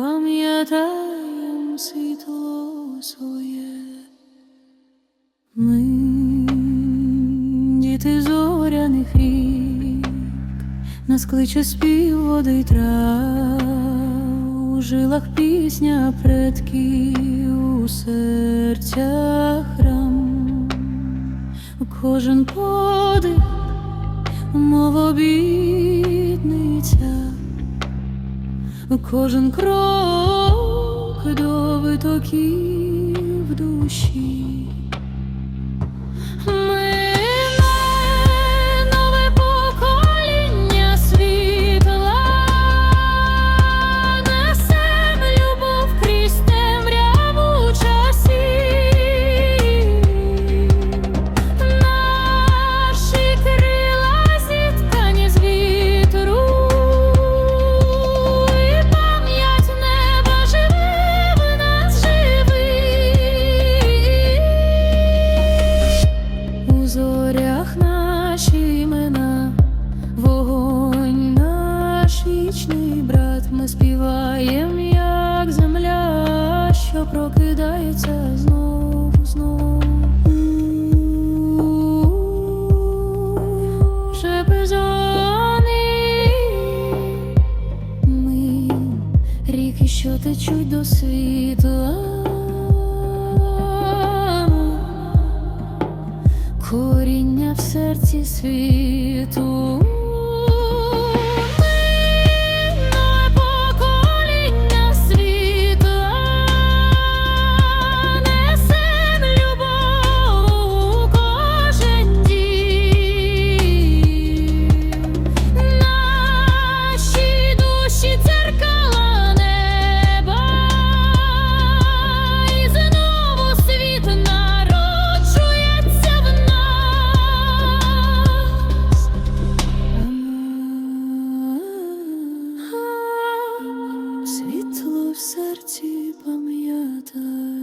пам'ятаєм світло своє. Ми діти зоряних рік, нас кличе спів води трав, у жилах пісня предків, у серцях храм, кожен подих, мов обітниця, кожен крок до витоків душі. Ріки, що течуть до світла. Коріння в серці світу. серці пам'ятай.